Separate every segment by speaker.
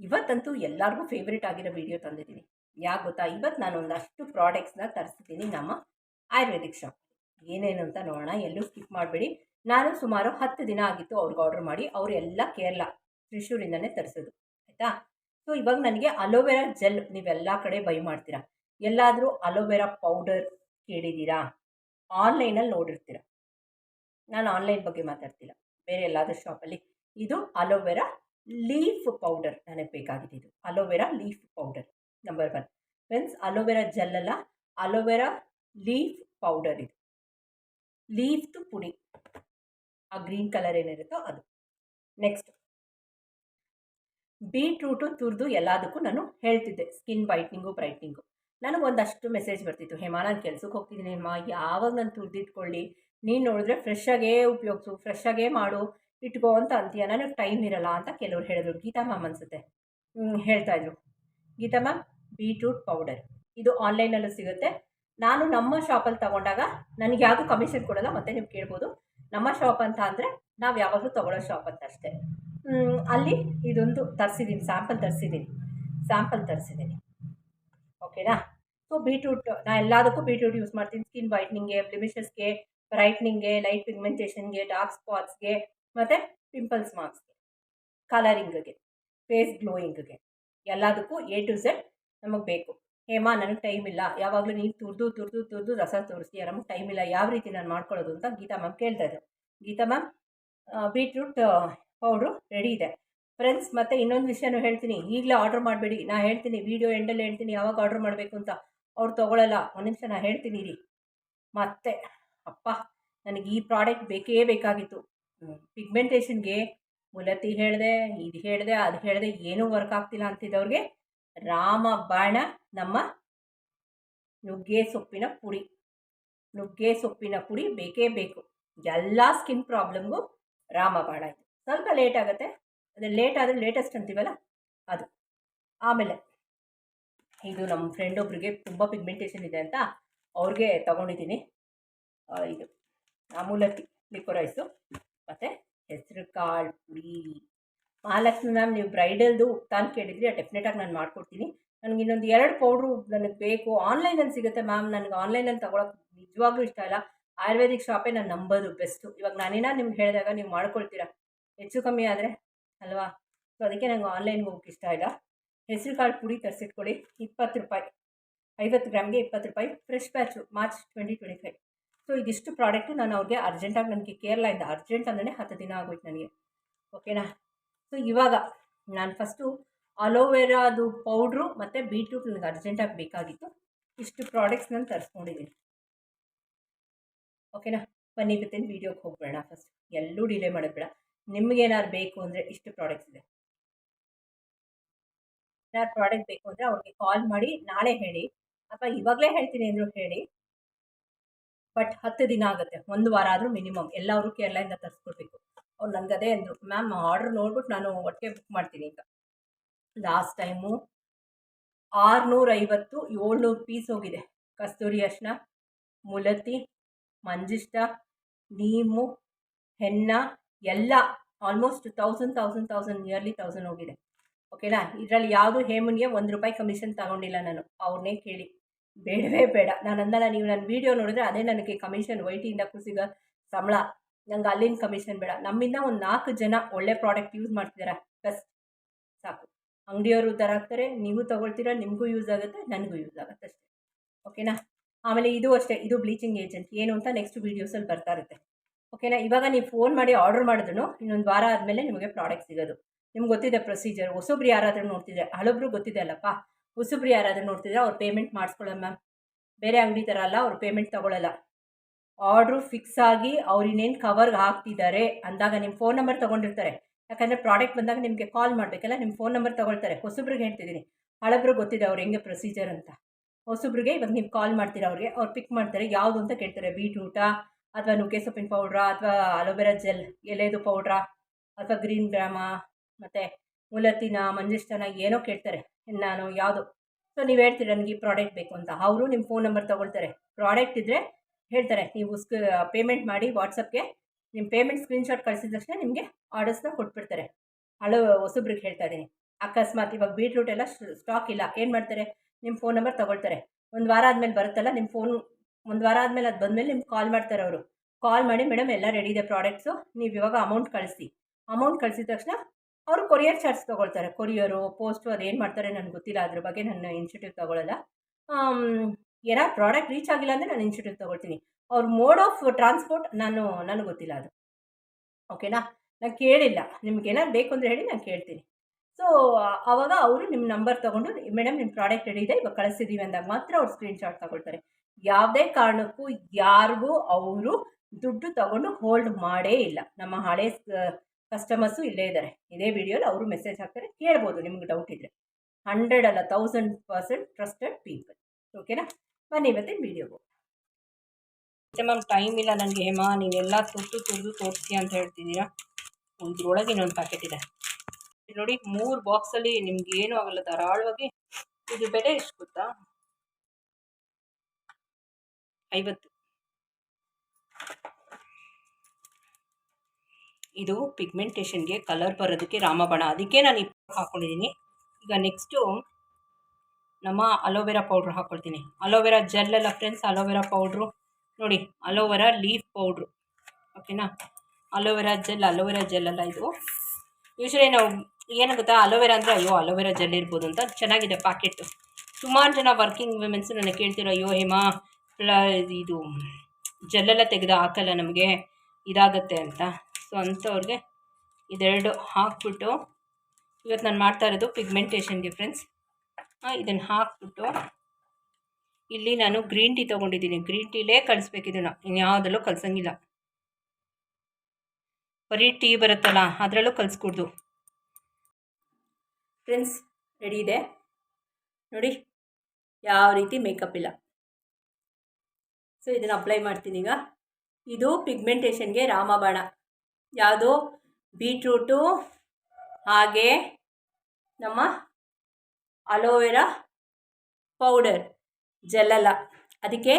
Speaker 1: ಇವತ್ತಂತೂ ಎಲ್ಲರಿಗೂ ಫೇವ್ರೇಟ್ ಆಗಿರೋ ವಿಡಿಯೋ ತಂದಿದ್ದೀನಿ. ಯಾಕೆ ಗೊತ್ತಾ? ಇವತ್ತು ನಾನು ಒಂದಷ್ಟು ಪ್ರಾಡಕ್ಟ್ಸ್ನ ತರಿಸ್ತೀನಿ ನಮ್ಮ ಆಯುರ್ವೇದಿಕ್ ಶಾಪ್ ಏನೇನು ಅಂತ ನೋಡೋಣ. ಎಲ್ಲೂ ಸ್ಕಿಪ್ ಮಾಡಬೇಡಿ. ನಾನು ಸುಮಾರು ಹತ್ತು ದಿನ ಆಗಿತ್ತು ಅವ್ರಿಗೆ ಆರ್ಡರ್ ಮಾಡಿ. ಅವರೆಲ್ಲ ಕೇರಳ, ತ್ರಿಶೂರಿಂದನೇ ತರಿಸೋದು. ಆಯಿತಾ? ಸೊ ಇವಾಗ ನನಗೆ ಅಲೋವೆರಾ ಜೆಲ್ ನೀವೆಲ್ಲ ಕಡೆ ಬೈ ಮಾಡ್ತೀರಾ? ಎಲ್ಲಾದರೂ ಅಲೋವೆರಾ ಪೌಡರ್ ಕೇಳಿದ್ದೀರಾ ಆನ್ಲೈನಲ್ಲಿ ನೋಡಿರ್ತೀರ? ನಾನು ಆನ್ಲೈನ್ ಬಗ್ಗೆ ಮಾತಾಡ್ತಿಲ್ಲ. ಬೇರೆ ಎಲ್ಲಾದರೂ ಶಾಪಲ್ಲಿ ಇದು ಅಲೋವೆರಾ ಲೀಫ್ ಪೌಡರ್ ನನಗೆ ಬೇಕಾಗಿದೆ ಇದು aloe vera leaf powder number one friends aloe vera gel ಅಲ್ಲ ಅಲೋವೆರಾ ಲೀಫ್ ಪೌಡರ್ ಇದು. ಲೀಫ್ದು ಪುಡಿ. ಆ ಗ್ರೀನ್ ಕಲರ್ ಏನಿರುತ್ತೋ ಅದು. ನೆಕ್ಸ್ಟ್ ಬೀಟ್ರೂಟು ತುರಿದು ಎಲ್ಲದಕ್ಕೂ ನಾನು ಹೇಳ್ತಿದ್ದೆ. ಸ್ಕಿನ್ ವೈಟ್ನಿಂಗು ಬ್ರೈಟ್ನಿಂಗು ನನಗೆ ಒಂದಷ್ಟು ಮೆಸೇಜ್ ಬರ್ತಿತ್ತು. ಹೇಮಾ ನಾನು ಕೆಲ್ಸಕ್ಕೆ ಹೋಗ್ತಿದ್ದೀನಿ. ಹೇಮಾ, ಯಾವಾಗ ನಾನು ತುರಿದಿಟ್ಕೊಳ್ಳಿ? ನೀನು ನೋಡಿದ್ರೆ ಫ್ರೆಶ್ ಆಗೇ ಉಪಯೋಗಿಸು ಫ್ರೆಶ್ ಆಗೇ ಮಾಡು. ಇಟ್ಕೋ ಅಂತ ಅಂತೀಯ? ನನಗೆ ಟೈಮ್ ಇರಲ್ಲ ಅಂತ ಕೆಲವ್ರು ಹೇಳಿದ್ರು. ಗೀತಾ ಮ್ಯಾಮ್ ಅನಿಸುತ್ತೆ. ಹೇಳ್ತಾಯಿದ್ರು ಗೀತಾ ಮ್ಯಾಮ್, ಬೀಟ್ರೂಟ್ ಪೌಡರ್. ಇದು ಆನ್ಲೈನಲ್ಲೂ ಸಿಗುತ್ತೆ. ನಾನು ನಮ್ಮ ಶಾಪಲ್ಲಿ ತಗೊಂಡಾಗ ನನಗೆ ಯಾವುದು ಕಮಿಷನ್ ಕೊಡಲ್ಲ, ಮತ್ತೆ ನೀವು ಕೇಳ್ಬೋದು. ನಮ್ಮ ಶಾಪ್ ಅಂತ ಅಂದರೆ ನಾವು ಯಾವಾಗಲೂ ತಗೊಳ್ಳೋ ಶಾಪ್ ಅಂತ ಅಷ್ಟೇ. ಅಲ್ಲಿ ಇದೊಂದು ತರಿಸಿದ್ದೀನಿ ಸ್ಯಾಂಪಲ್ ತರಿಸಿದ್ದೀನಿ ಸ್ಯಾಂಪಲ್ ತರಿಸಿದ್ದೀನಿ ಓಕೆನಾ? ಸೊ ಬೀಟ್ರೂಟ್ ನಾನು ಎಲ್ಲದಕ್ಕೂ ಬೀಟ್ರೂಟ್ ಯೂಸ್ ಮಾಡ್ತೀನಿ. ಸ್ಕಿನ್ ವೈಟ್ನಿಂಗ್ಗೆ ಬ್ಲಿಮಿಷಸ್ಗೆ ಬ್ರೈಟ್ನಿಂಗ್ಗೆ ಲೈಟ್ ಪಿಗ್ಮೆಂಟೇಷನ್ಗೆ ಡಾರ್ಕ್ ಸ್ಪಾಟ್ಸ್ಗೆ ಮತ್ತು ಪಿಂಪಲ್ಸ್ ಮಾರ್ಕ್ಸ್ಗೆ ಕಲರಿಂಗ್ಗೆ ಫೇಸ್ ಗ್ಲೋಯಿಂಗ್ಗೆ ಎಲ್ಲದಕ್ಕೂ ಎ ಟು ಝೆಡ್ ನಮಗೆ ಬೇಕು. ಹೇಮಾ, ನನಗೆ ಟೈಮ್ ಇಲ್ಲ. ಯಾವಾಗಲೂ ನೀನು ತುರಿದು ತುರಿದು ತುರಿದು ರಸ ತೋರಿಸ್ತೀಯ. ನಮಗೆ ಟೈಮ್ ಇಲ್ಲ. ಯಾವ ರೀತಿ ನಾನು ಮಾಡ್ಕೊಳ್ಳೋದು ಅಂತ Geetha ma'am ಕೇಳ್ತಾಯಿದ್ರು Geetha ma'am beetroot powder ready ಇದೆ. ಫ್ರೆಂಡ್ಸ್ ಮತ್ತು ಇನ್ನೊಂದು ವಿಷಯನೂ ಹೇಳ್ತೀನಿ. ಈಗಲೇ ಆರ್ಡ್ರ್ ಮಾಡಬೇಡಿ. ನಾನು ಹೇಳ್ತೀನಿ. ವೀಡಿಯೋ ಎಂಡಲ್ಲಿ ಹೇಳ್ತೀನಿ. ಯಾವಾಗ ಆರ್ಡರ್ ಮಾಡಬೇಕು ಅಂತ. ಅವ್ರು ತೊಗೊಳ್ಳಲ್ಲ ಒಂದು ನಿಮಿಷ ನಾನು ಹೇಳ್ತೀನಿ ರೀ ಮತ್ತೆ, ಅಪ್ಪ, ನನಗೆ ಈ ಪ್ರಾಡಕ್ಟ್ ಬೇಕೇ ಬೇಕಾಗಿತ್ತು. ಪಿಗ್ಮೆಂಟೇಷನ್ಗೆ ಮುಲತಿ ಹೇಳಿದೆ, ಇದು ಹೇಳಿದೆ, ಅದು ಹೇಳಿದೆ ಏನೂ ವರ್ಕ್ ಆಗ್ತಿಲ್ಲ ಅಂತಿದ್ದವ್ರಿಗೆ ರಾಮ ಬಾಣ ನಮ್ಮ ನುಗ್ಗೆ ಸೊಪ್ಪಿನ ಪುಡಿ. ನುಗ್ಗೆ ಸೊಪ್ಪಿನ ಪುಡಿ ಬೇಕೇ ಬೇಕು. ಎಲ್ಲ ಸ್ಕಿನ್ ಪ್ರಾಬ್ಲಮ್ಗೂ ರಾಮಬಾಣ ಇದು. ಸ್ವಲ್ಪ ಲೇಟ್ ಆಗುತ್ತೆ. ಅದು ಲೇಟ್ ಆದರೆ ಲೇಟೆಸ್ಟ್ ಅಂತೀವಲ್ಲ ಅದು. ಆಮೇಲೆ ಇದು ನಮ್ಮ ಫ್ರೆಂಡ್ ಒಬ್ರಿಗೆ ತುಂಬ ಪಿಗ್ಮೆಂಟೇಷನ್ ಇದೆ ಅಂತ ಅವ್ರಿಗೆ ತಗೊಂಡಿದ್ದೀನಿ. ಇದು ಅಮೂಲತಿ ಲಿಕ್ವರೈಸು ಮತ್ತು ಹೆಸರು, ಕಾಳು ಪುಡಿ ಮಹಾಲಕ್ಷ್ಮಿ ಮ್ಯಾಮ್ ನೀವು ಬ್ರೈಡಲ್ದು ತಾನು ಕೇಳಿದ್ರಿ ಡೆಫಿನೆಟಾಗಿ ನಾನು ಮಾಡ್ಕೊಡ್ತೀನಿ. ನನಗೆ ಇನ್ನೊಂದು ಎರಡು ಪೌಡ್ರು ನನಗೆ ಬೇಕು. ಆನ್ಲೈನಲ್ಲಿ ಸಿಗುತ್ತೆ ಮ್ಯಾಮ್. ನನಗೆ ಆನ್ಲೈನಲ್ಲಿ ತೊಗೊಳಕ್ಕೆ ನಿಜವಾಗ್ಲೂ ಇಷ್ಟ ಇಲ್ಲ. ಆಯುರ್ವೇದಿಕ್ ಶಾಪೇ ನಾನು ನಂಬೋದು ಬೆಸ್ಟು. ಇವಾಗ ನಾನೇನ ನಿಮ್ಗೆ ಹೇಳಿದಾಗ ನೀವು ಮಾಡ್ಕೊಳ್ತೀರಾ? ಹೆಚ್ಚು ಕಮ್ಮಿ ಆದರೆ ಅಲ್ವಾ? ಸೊ, ಅದಕ್ಕೆ ನಂಗೆ ಆನ್ಲೈನ್ಗೆ ಹೋಗಕ್ಕೆ ಇಷ್ಟ ಇಲ್ಲ. ಹೆಸರು, ಕಾಳು ಪುಡಿ ತರಿಸಿಟ್ಕೊಳ್ಳಿ ಇಪ್ಪತ್ತು ರೂಪಾಯಿ. ಐವತ್ತು ಗ್ರಾಮ್ಗೆ ಇಪ್ಪತ್ತು ರೂಪಾಯಿ. Fresh batch March twenty twenty five. So ಇದಿಷ್ಟು ಪ್ರಾಡಕ್ಟು ನಾನು ಅವ್ರಿಗೆ ಅರ್ಜೆಂಟಾಗಿ ನನಗೆ ಕೇರಳದಿಂದ ಅರ್ಜೆಂಟ್ ಅಂದ್ರೆ ಹತ್ತು ದಿನ ಆಗೋಯ್ತು ನನಗೆ. ಓಕೆನಾ ಸೊ ಇವಾಗ ನಾನು ಫಸ್ಟು ಅಲೋವೆರಾದು ಪೌಡ್ರು ಮತ್ತು ಬೀಟ್ರೂಟ್ ನನಗೆ ಅರ್ಜೆಂಟಾಗಿ ಬೇಕಾಗಿತ್ತು. ಇಷ್ಟು ಪ್ರಾಡಕ್ಟ್ಸ್ ನಾನು ತರಿಸ್ಕೊಂಡಿದ್ದೀನಿ ಓಕೆನಾ ಬನ್ನಿ, ಇವತ್ತಿನ ವೀಡಿಯೋಗೆ ಹೋಗ್ಬೇಡ ಫಸ್ಟ್ ಎಲ್ಲೂ ಡಿಲೇ ಮಾಡೋದು ಬೇಡ. ನಿಮಗೇನಾದ್ರು ಬೇಕು ಅಂದರೆ ಇಷ್ಟು ಪ್ರಾಡಕ್ಟ್ಸ್ ಇದೆ. ಏನಾದ್ರು ಪ್ರಾಡಕ್ಟ್ ಬೇಕು ಅಂದರೆ ಅವ್ರಿಗೆ ಕಾಲ್ ಮಾಡಿ, ನಾಳೆ ಹೇಳಿ. ಅಥವಾ ಇವಾಗಲೇ ಹೇಳ್ತೀನಿ ಅಂದರೂ ಹೇಳಿ. ಬಟ್ ಹತ್ತು ದಿನ ಆಗುತ್ತೆ, ಒಂದು ವಾರ ಆದರೂ ಮಿನಿಮಮ್. ಎಲ್ಲರೂ ಕೇರಳದಿಂದ ತರಿಸ್ಕೊಡ್ಬೇಕು. ಅವ್ರು ನನಗೆ ಅದೇ ಅಂದರು, ಮ್ಯಾಮ್ ಆರ್ಡ್ರ್ ನೋಡ್ಬಿಟ್ಟು ನಾನು ಒಟ್ಟಿಗೆ ಬುಕ್ ಮಾಡ್ತೀನಿ ಈಗ ಲಾಸ್ಟ್ ಟೈಮು ಆರುನೂರೈವತ್ತು ಏಳ್ನೂರು ಪೀಸ್ ಹೋಗಿದೆ. ಕಸ್ತೂರಿ ಅರ್ಶಿನ ಮುಲತಿ ಮಂಜಿಷ್ಟ, ನೀಮು ಹೆನ್ನ ಎಲ್ಲ almost thousand thousand thousand nearly thousand ಹೋಗಿದೆ. ಓಕೆನಾ ಇದರಲ್ಲಿ ಯಾವುದು ಹೇಮನ್ಗೆ ಒಂದು ರೂಪಾಯಿ ಕಮಿಷನ್ ತಗೊಂಡಿಲ್ಲ ನಾನು. ಅವ್ರನ್ನೇ ಕೇಳಿ. ಬೇಡವೇ ಬೇಡ. ನಾನು ಅಂದಲ್ಲ, ನೀವು ನನ್ನ ವೀಡಿಯೋ ನೋಡಿದ್ರೆ ಅದೇ ನನಗೆ ಕಮಿಷನ್ ವೈಟಿಯಿಂದ ಕುಸಿಗ ಸಂಬಳ. ನಂಗೆ ಅಲ್ಲಿನ ಕಮಿಷನ್ ಬೇಡ. ನಮ್ಮಿಂದ ಒಂದು ನಾಲ್ಕು ಜನ ಒಳ್ಳೆ ಪ್ರಾಡಕ್ಟ್ ಯೂಸ್ ಮಾಡ್ತಿದ್ದಾರೆ ಬಸ್. ಸಾಕು. ಅಂಗಡಿಯವರು ತರಾಕ್ತಾರೆ ನೀವು ತೊಗೊಳ್ತೀರಾ, ನಿಮಗೂ ಯೂಸ್ ಆಗುತ್ತೆ, ನನಗೂ ಯೂಸ್ ಆಗುತ್ತೆ ಅಷ್ಟೇ. ಓಕೆನಾ ಆಮೇಲೆ ಇದು ಅಷ್ಟೇ, ಇದು ಬ್ಲೀಚಿಂಗ್ ಏಜೆಂಟ್ ಏನು ಅಂತ ನೆಕ್ಸ್ಟ್ ವೀಡಿಯೋಸಲ್ಲಿ ಬರ್ತಾ ಇರುತ್ತೆ. ಓಕೆನಾ ಇವಾಗ ನೀವು ಫೋನ್ ಮಾಡಿ ಆರ್ಡರ್ ಮಾಡಿದ್ರು ಇನ್ನೊಂದು ವಾರ ಆದಮೇಲೆ ನಿಮಗೆ ಪ್ರಾಡಕ್ಟ್ ಸಿಗೋದು. ನಿಮ್ಗೆ ಗೊತ್ತಿದೆ ಪ್ರೊಸೀಜರ್ ಹೊಸೊಬ್ರು ಯಾರಾದರೂ ನೋಡ್ತಿದ್ರೆ, ಹಳೊಬ್ರು ಗೊತ್ತಿದೆ ಅಲ್ಲಪ್ಪ? ಹೊಸಬ್ರು ಯಾರಾದರೂ ನೋಡ್ತಿದ್ರೆ ಅವ್ರು ಪೇಮೆಂಟ್ ಮಾಡಿಸ್ಕೊಳ್ಳೋಣ ಮ್ಯಾಮ್ ಬೇರೆ ಅಂಗಡಿ ಥರ ಅಲ್ಲ, ಅವ್ರು ಪೇಮೆಂಟ್ ತೊಗೊಳ್ಳಲ್ಲ ಆರ್ಡ್ರು ಫಿಕ್ಸ್ ಆಗಿ ಅವ್ರು ಇನ್ನೇನು ಕವರ್ಗೆ ಹಾಕ್ತಿದ್ದಾರೆ ಅಂದಾಗ ನಿಮ್ಮ ಫೋನ್ ನಂಬರ್ ತೊಗೊಂಡಿರ್ತಾರೆ. ಯಾಕಂದರೆ ಪ್ರಾಡಕ್ಟ್ ಬಂದಾಗ ನಿಮಗೆ ಕಾಲ್ ಮಾಡಬೇಕಲ್ಲ ನಿಮ್ಮ ಫೋನ್ ನಂಬರ್ ತೊಗೊಳ್ತಾರೆ. ಹೊಸಬ್ರಿಗೆ ಹೇಳ್ತಿದ್ದೀನಿ. ಹಳಬ್ರು ಗೊತ್ತಿದೆ ಅವ್ರು ಹೆಂಗೆ ಪ್ರೊಸೀಜರ್ ಅಂತ. ಹೊಸಬ್ರಿಗೆ ಇವಾಗ ನೀವು ಕಾಲ್ ಮಾಡ್ತೀರಾ ಅವ್ರಿಗೆ, ಅವ್ರು ಪಿಕ್ ಮಾಡ್ತಾರೆ. ಯಾವುದು ಅಂತ ಕೇಳ್ತಾರೆ. ಬೀಟ್ರೂಟಾ ಅಥವಾ ನುಗ್ಗೆ ಸೊಪ್ಪಿನ ಪೌಡ್ರಾ ಅಥವಾ ಅಲೋವೆರಾ ಜೆಲ್ ಎಲೆದು ಪೌಡ್ರಾ ಅಥವಾ ಗ್ರೀನ್ ಗ್ರಾಮಾ ಮತ್ತು ಮುಲತ್ತಿನ ಮಂಜಿಷ್ಟನ ಏನೋ ಕೇಳ್ತಾರೆ. ನಾನು ಯಾವುದು? ಸೊ ನೀವು ಹೇಳ್ತೀರ ನನಗೆ ಈ ಪ್ರಾಡಕ್ಟ್ ಬೇಕು ಅಂತ. ಅವರು ನಿಮ್ಮ ಫೋನ್ ನಂಬರ್ ತೊಗೊಳ್ತಾರೆ. ಪ್ರಾಡಕ್ಟ್ ಇದ್ದರೆ ಹೇಳ್ತಾರೆ. ನೀವು ಪೇಮೆಂಟ್ ಮಾಡಿ ವಾಟ್ಸಪ್ಗೆ ನಿಮ್ಮ ಪೇಮೆಂಟ್ ಸ್ಕ್ರೀನ್ಶಾಟ್ ಕಳಿಸಿದ ತಕ್ಷಣ ನಿಮಗೆ ಆರ್ಡರ್ಸ್ನ ಕೊಟ್ಬಿಡ್ತಾರೆ. ಹಲೋ, ಹೊಸಬ್ರಿಗೆ ಹೇಳ್ತಾ ಇದ್ದೀನಿ ಅಕಸ್ಮಾತ್ ಇವಾಗ ಬೀಟ್ರೂಟ್ ಎಲ್ಲ ಸ್ಟಾಕ್ ಇಲ್ಲ. ಏನು ಮಾಡ್ತಾರೆ? ನಿಮ್ಮ ಫೋನ್ ನಂಬರ್ ತೊಗೊಳ್ತಾರೆ. ಒಂದು ವಾರ ಆದಮೇಲೆ ಬರುತ್ತಲ್ಲ ನಿಮ್ಮ ಫೋನ್ ಒಂದು ವಾರ ಆದಮೇಲೆ ಅದು ಬಂದಮೇಲೆ ನಿಮ್ಗೆ ಕಾಲ್ ಮಾಡ್ತಾರೆ ಅವರು. ಕಾಲ್ ಮಾಡಿ ಮೇಡಮ್ ಎಲ್ಲ ರೆಡಿ ಇದೆ ಪ್ರಾಡಕ್ಟ್ಸು ನೀವು ಇವಾಗ ಅಮೌಂಟ್ ಕಳಿಸಿ. ಅಮೌಂಟ್ ಕಳಿಸಿದ ತಕ್ಷಣ ಅವರು ಕೊರಿಯರ್ ಚಾರ್ಜ್ ತೊಗೊಳ್ತಾರೆ. ಕೊರಿಯರು, ಪೋಸ್ಟು ಅದೇನು ಮಾಡ್ತಾರೆ ನನಗೆ ಗೊತ್ತಿಲ್ಲ. ಅದ್ರ ಬಗ್ಗೆ ನನ್ನ ಇನ್ಸ್ಟಿಟ್ಯೂಟ್ ತೊಗೊಳ್ಳಲ್ಲ ಏನೋ ಪ್ರಾಡಕ್ಟ್ ರೀಚ್ ಆಗಿಲ್ಲ ಅಂದರೆ ನಾನು ಇನ್ಸ್ಟಿಟ್ಯೂಟ್ ತೊಗೊಳ್ತೀನಿ. ಅವ್ರ ಮೋಡ್ ಆಫ್ ಟ್ರಾನ್ಸ್ಪೋರ್ಟ್ ನಾನು, ನನಗೆ ಗೊತ್ತಿಲ್ಲ ಅದು. ಓಕೆನಾ? ನಾನು ಕೇಳಿಲ್ಲ. ನಿಮ್ಗೆ ಏನಾದ್ರು ಬೇಕು ಅಂದರೆ ಹೇಳಿ ನಾನು ಕೇಳ್ತೀನಿ. ಸೊ ಆವಾಗ ಅವರು ನಿಮ್ಮ ನಂಬರ್ ತೊಗೊಂಡು, ಮೇಡಮ್ ನಿಮ್ಮ ಪ್ರಾಡಕ್ಟ್ ರೆಡಿ ಇದೆ, ಇವಾಗ ಕಳಿಸಿದ್ದೀವಿ ಅಂದಾಗ ಮಾತ್ರ ಅವ್ರು ಸ್ಕ್ರೀನ್ಶಾಟ್ ತಗೊಳ್ತಾರೆ. ಯಾವುದೇ ಕಾರಣಕ್ಕೂ ಯಾರಿಗೂ ಅವರು ದುಡ್ಡು ತಗೊಂಡು ಹೋಲ್ಡ್ ಮಾಡೇ ಇಲ್ಲ. ನಮ್ಮ ಹಳೆ ಕಸ್ಟಮರ್ಸು ಇಲ್ಲೇ ಇದ್ದಾರೆ. ಇದೇ ವಿಡಿಯೋಲಿ ಅವರು ಮೆಸೇಜ್ ಹಾಕ್ತಾರೆ, ಕೇಳ್ಬೋದು ನಿಮ್ಗೆ ಡೌಟ್ ಇದ್ದರೆ ಹಂಡ್ರೆಡ್ ಅಲ್ಲ ತೌಸಂಡ್ ಪರ್ಸೆಂಟ್ ಟ್ರಸ್ಟೆಡ್ ಪೀಪಲ್ ಓಕೆನಾ ಬನ್ನಿ ಇವತ್ತಿನ ವಿಡಿಯೋಗೆ ಮ್ಯಾಮ್ ಟೈಮ್ ಇಲ್ಲ ನನಗೆ ಹೇಮಾ ನೀವೆಲ್ಲ ತುರ್ದು ತುರ್ದು ತೋರಿಸಿ ಅಂತ ಹೇಳ್ತಿದ್ದೀರಾ? ಇದ್ರೊಳಗೆ ಇನ್ನೊಂದು ಪ್ಯಾಕೆಟ್ ಇದು. ನೋಡಿ, ಮೂರು ಬಾಕ್ಸಲ್ಲಿ ನಿಮ್ಗೆ ಏನೂ ಆಗಲ್ಲ ಧಾರಾಳವಾಗಿ. ಇದು ಬೆಲೆ ಎಷ್ಟು ಗೊತ್ತಾ? ಐವತ್ತು. ಇದು ಪಿಗ್ಮೆಂಟೇಷನ್ಗೆ ಕಲರ್ ಬರೋದಕ್ಕೆ ರಾಮಬಾಣ. ಅದಕ್ಕೆ ನಾನು ಇಪ್ಪತ್ತು ಹಾಕೊಂಡಿದ್ದೀನಿ ಈಗ ನೆಕ್ಸ್ಟು ನಮ್ಮ ಅಲೋವೆರಾ ಪೌಡ್ರ್ ಹಾಕ್ಕೊಳ್ತೀನಿ ಅಲೋವೆರಾ ಜೆಲ್ ಎಲ್ಲ ಫ್ರೆಂಡ್ಸ್ ಅಲೋವೆರಾ ಪೌಡ್ರು ನೋಡಿ ಅಲೋವೆರಾ ಲೀಫ್ ಪೌಡ್ರು ಓಕೆನಾ aloe vera gel aloe vera gel ಅಲ್ಲ ಇದು. ಯೂಶ್ವಲಿ ನಾವು ಏನು ಗೊತ್ತಾ ಅಲೋವೆರಾ ಅಂದರೆ, ಅಯ್ಯೋ ಅಲೋವೆರಾ ಜೆಲ್ ಇರ್ಬೋದು ಅಂತ ಚೆನ್ನಾಗಿದೆ ಪ್ಯಾಕೆಟ್ ಸುಮಾರು ಜನ ವರ್ಕಿಂಗ್ ವುಮೆನ್ಸು ನನಗೆ ಕೇಳ್ತಿರೋ, ಅಯ್ಯೋ, ಹೇಮಾ, ಪ್ಲ ಇದು ಜೆಲ್ಲೆಲ್ಲ ತೆಗೆದು ಹಾಕಲ್ಲ ನಮಗೆ? ಇದಾಗತ್ತೆ ಅಂತ. ಸೊ ಅಂಥವ್ರಿಗೆ ಇದೆರಡು ಹಾಕ್ಬಿಟ್ಟು ಇವತ್ತು ನಾನು ಮಾಡ್ತಾ ಇರೋದು ಪಿಗ್ಮೆಂಟೇಷನ್ ಫ್ರೆಂಡ್ಸ್ ಇದನ್ನು ಹಾಕ್ಬಿಟ್ಟು ಇಲ್ಲಿ ನಾನು ಗ್ರೀನ್ ಟೀ ತೊಗೊಂಡಿದ್ದೀನಿ. ಗ್ರೀನ್ ಟೀಲೇ ಕಳಿಸ್ಬೇಕು ಇದನ್ನು. ಇನ್ಯಾವುದಲ್ಲೂ ಕಲ್ಸಂಗಿಲ್ಲ ಬರೀ ಟೀ ಬರುತ್ತಲ್ಲ, ಅದರಲ್ಲೂ ಕಲಿಸ್ಕೊಡ್ದು ಫ್ರೆಂಡ್ಸ್ ರೆಡಿ ಇದೆ? ನೋಡಿ, ಯಾವ ರೀತಿ ಮೇಕಪ್ ಇಲ್ಲ. ಸೊ ಇದನ್ನು ಅಪ್ಲೈ ಮಾಡ್ತೀನಿ ಈಗ. ಇದು ಪಿಗ್ಮೆಂಟೇಷನ್ಗೆ ರಾಮಬಾಣ. ಯಾವುದು? ಬೀಟ್ರೂಟು, ಹಾಗೆ ನಮ್ಮ ಅಲೋವೆರಾ ಪೌಡರ್ ಜೆಲ್ಲಲ್ಲ ಅದಕ್ಕೆ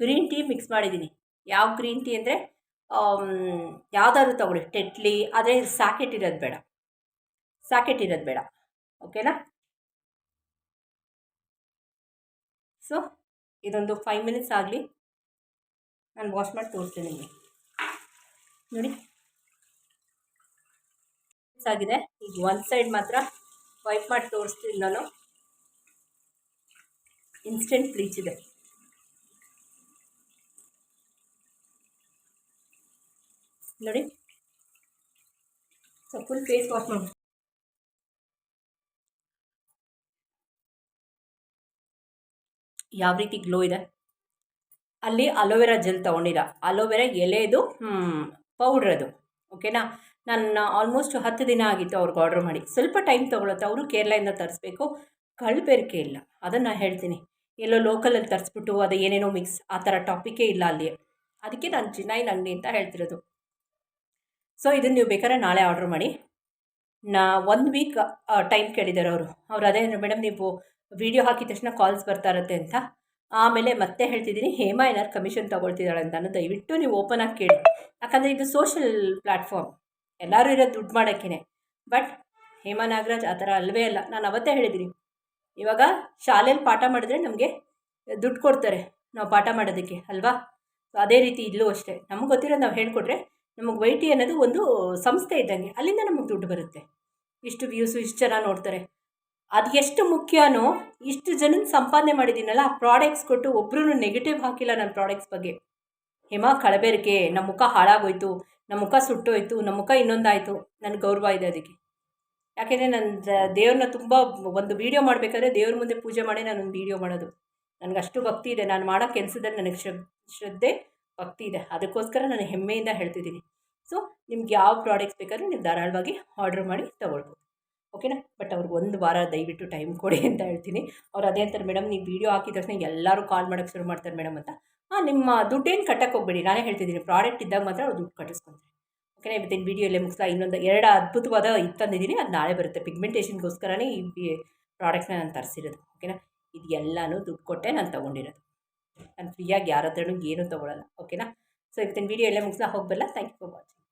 Speaker 1: ಗ್ರೀನ್ ಟೀ ಮಿಕ್ಸ್ ಮಾಡಿದ್ದೀನಿ. ಯಾವ ಗ್ರೀನ್ ಟೀ ಅಂದರೆ ಯಾವುದಾದ್ರು ತಗೊಳ್ಳಿ. ಟೆಟ್ಲಿ, ಆದರೆ ಸ್ಯಾಕೆಟ್ ಇರೋದು ಬೇಡ. ಸ್ಯಾಕೆಟ್ ಇರೋದು ಬೇಡ. ಓಕೆನಾ? ಸೊ, ಇದೊಂದು ಫೈವ್ ಮಿನಿಟ್ಸ್ ಆಗಲಿ. ನಾನು ವಾಶ್ ಮಾಡಿ ತೋರಿಸ್ತೀನಿ ನೋಡಿ. ಆಗಿದೆ. ಈಗ ಒಂದು ಸೈಡ್ ಮಾತ್ರ ವೈಪ್ ಮಾಡಿ ತೋರಿಸ್ತೀನಿ ನಾನು. ಇನ್ಸ್ಟೆಂಟ್ ಬ್ಲೀಚ್ ಇದೆ. ನೋಡಿ. ಸೊ ಫುಲ್ ಫೇಸ್ ವಾಶ್ ಮಾಡಿ. ಯಾವ ರೀತಿ ಗ್ಲೋ ಇದೆ? ಅಲ್ಲಿ ಅಲೋವೆರಾ ಜೆಲ್ ತೊಗೊಂಡಿರ. ಅಲೋವೆರಾ ಎಲೆದು ಪೌಡ್ರ್ ಅದು. ಓಕೆನಾ ನನ್ನ ಆಲ್ಮೋಸ್ಟ್ ಹತ್ತು ದಿನ ಆಗಿತ್ತು ಅವ್ರಿಗೆ ಆರ್ಡ್ರ್ ಮಾಡಿ. ಸ್ವಲ್ಪ ಟೈಮ್ ತೊಗೊಳುತ್ತೆ, ಅವರು ಕೇರಳದಿಂದ ತರಿಸ್ಬೇಕು. ಕಳ್ಬೆರಿಕೆ ಇಲ್ಲ. ಅದನ್ನು ಹೇಳ್ತೀನಿ. ಎಲ್ಲೋ ಲೋಕಲಲ್ಲಿ ತರಿಸ್ಬಿಟ್ಟು ಅದು ಏನೇನೋ ಮಿಕ್ಸ್ ಆ ಥರ ಟಾಪಿಕ್ಕೇ ಇಲ್ಲ ಅಲ್ಲಿ. ಅದಕ್ಕೆ ನಾನು ಚಿನ್ನೈನ್ ಅಂಗಡಿ ಅಂತ ಹೇಳ್ತಿರೋದು. ಸೊ ಇದನ್ನು ನೀವು ಬೇಕಾದ್ರೆ ನಾಳೆ ಆರ್ಡ್ರ್ ಮಾಡಿ. ನಾ ಒಂದು ವೀಕ್ ಟೈಮ್ ಕೇಳಿದ್ದಾರೆ ಅವರು. ಅವ್ರು ಅದೇ ಮೇಡಮ್, ನೀವು ವಿಡಿಯೋ ಹಾಕಿದ ತಕ್ಷಣ ಕಾಲ್ಸ್ ಬರ್ತಾ ಇರುತ್ತೆ ಅಂತ. ಆಮೇಲೆ ಮತ್ತೆ ಹೇಳ್ತಿದ್ದೀನಿ, ಹೇಮಾ ಏನಾರು ಕಮಿಷನ್ ತೊಗೊಳ್ತಿದ್ದಾಳೆ ಅಂತ. ದಯವಿಟ್ಟು ನೀವು ಓಪನ್ ಆಗಿ ಕೇಳಿ. ಯಾಕಂದರೆ ಇದು ಸೋಷಲ್ ಪ್ಲ್ಯಾಟ್ಫಾರ್ಮ್ ಎಲ್ಲರೂ ಇರೋದು ದುಡ್ಡು ಮಾಡೋಕ್ಕೇನೆ. ಬಟ್ ಹೇಮಾ ನಾಗರಾಜ್ ಆ ಥರ ಅಲ್ಲವೇ ಅಲ್ಲ. ನಾನು ಅವತ್ತೇ ಹೇಳಿದ್ದೀನಿ. ಇವಾಗ ಶಾಲೆಯಲ್ಲಿ ಪಾಠ ಮಾಡಿದ್ರೆ ನಮಗೆ ದುಡ್ಡು ಕೊಡ್ತಾರೆ ನಾವು ಪಾಠ ಮಾಡೋದಕ್ಕೆ, ಅಲ್ವಾ? ಅದೇ ರೀತಿ ಇಲ್ಲೂ ಅಷ್ಟೇ. ನಮ್ಗೆ ಗೊತ್ತಿರೋದು ನಾವು ಹೇಳಿಕೊಟ್ರೆ ನಮಗೆ ವೈ ಟಿ ಅನ್ನೋದು ಒಂದು ಸಂಸ್ಥೆ ಇದ್ದಂಗೆ. ಅಲ್ಲಿಂದ ನಮಗೆ ದುಡ್ಡು ಬರುತ್ತೆ. ಇಷ್ಟು ವ್ಯೂಸು ಇಷ್ಟು ಜನ ನೋಡ್ತಾರೆ. ಅದು ಎಷ್ಟು ಮುಖ್ಯನೋ ಇಷ್ಟು ಜನನ ಸಂಪಾದನೆ ಮಾಡಿದ್ದೀನಲ್ಲ, ಆ ಪ್ರಾಡಕ್ಟ್ಸ್ ಕೊಟ್ಟು ಒಬ್ಬರೂ ನೆಗೆಟಿವ್ ಹಾಕಿಲ್ಲ ನನ್ನ ಪ್ರಾಡಕ್ಟ್ಸ್ ಬಗ್ಗೆ. ಹೇಮಾ ಕಳಬೇರಿಕೆ ನಮ್ಮ ಮುಖ ಹಾಳಾಗೋಯ್ತು. ನಮ್ಮ ಮುಖ ಸುಟ್ಟೋಯ್ತು, ನಮ್ಮ ಮುಖ ಇನ್ನೊಂದಾಯಿತು. ನನಗೆ ಗೌರವ ಇದೆ ಅದಕ್ಕೆ. ಯಾಕೆಂದರೆ ನನ್ನ ದೇವ್ರನ್ನ ತುಂಬ ಒಂದು ವೀಡಿಯೋ ಮಾಡಬೇಕಾದ್ರೆ ದೇವ್ರ ಮುಂದೆ ಪೂಜೆ ಮಾಡಿ ನಾನು ಒಂದು ವೀಡಿಯೋ ಮಾಡೋದು. ನನಗೆ ಅಷ್ಟು ಭಕ್ತಿ ಇದೆ. ನಾನು ಮಾಡೋ ಕೆಲಸದಲ್ಲಿ ನನಗೆ ಶ್ರದ್ಧೆ, ಭಕ್ತಿ ಇದೆ. ಅದಕ್ಕೋಸ್ಕರ ನಾನು ಹೆಮ್ಮೆಯಿಂದ ಹೇಳ್ತಿದ್ದೀನಿ. ಸೊ ನಿಮ್ಗೆ ಯಾವ ಪ್ರಾಡಕ್ಟ್ಸ್ ಬೇಕಾದ್ರೂ ನೀವು ಧಾರಾಳವಾಗಿ ಆರ್ಡರ್ ಮಾಡಿ ತೊಗೊಳ್ಬೋದು. ಓಕೆನಾ ಬಟ್ ಅವ್ರಿಗೆ ಒಂದು ವಾರ ದಯವಿಟ್ಟು ಟೈಮ್ ಕೊಡಿ ಅಂತ ಹೇಳ್ತೀನಿ. ಅವ್ರು ಅದೇ ಅಂತಾರೆ, ಮೇಡಮ್, ನೀವು ವೀಡಿಯೋ ಹಾಕಿದ ತಕ್ಷಣ ಎಲ್ಲರೂ ಕಾಲ್ ಮಾಡೋಕ್ಕೆ ಶುರು ಮಾಡ್ತಾರೆ ಮೇಡಮ್ ಅಂತ. ಹಾಂ ನಿಮ್ಮ ದುಡ್ಡೇನು ಕಟ್ಟಕ್ಕೆ ಹೋಗ್ಬೇಡಿ. ನಾನೇ ಹೇಳ್ತಿದ್ದೀನಿ ಪ್ರಾಡಕ್ಟ್ ಇದ್ದಾಗ ಮಾತ್ರ ಅವ್ರು ದುಡ್ಡು ಕಟ್ಟಿಸ್ಕೊತಾರೆ. ಓಕೆನಾ ಇವತ್ತಿನ ವೀಡಿಯೋಲ್ಲೇ ಮುಗಿಸ್ತಾ ಇನ್ನೊಂದು ಎರಡು ಅದ್ಭುತವಾದ ಇದು ತಂದಿದ್ದೀನಿ, ಅದು ನಾಳೆ ಬರುತ್ತೆ. ಪಿಗ್ಮೆಂಟೇಷನ್ಗೋಸ್ಕರನೇ ಈ ಪ್ರಾಡಕ್ಟ್ನ ನಾನು ತರಿಸಿರೋದು ಓಕೆನಾ ಇದು ದುಡ್ಡು ಕೊಟ್ಟೆ ನಾನು ತೊಗೊಂಡಿರೋದು. ನಾನು ಫ್ರೀಯಾಗಿ ಯಾರ ಹತ್ರನೂ ಏನೂ ತೊಗೊಳಲ್ಲ ಓಕೆನಾ ಸೊ ಇವತ್ತಿನ ವೀಡಿಯೋ ಎಲ್ಲೇ ಮುಗಿಸ್ತಾ ಹೋಗಬಲ್ಲ ಥ್ಯಾಂಕ್ ಯು ಫಾರ್ ವಾಚಿಂಗ್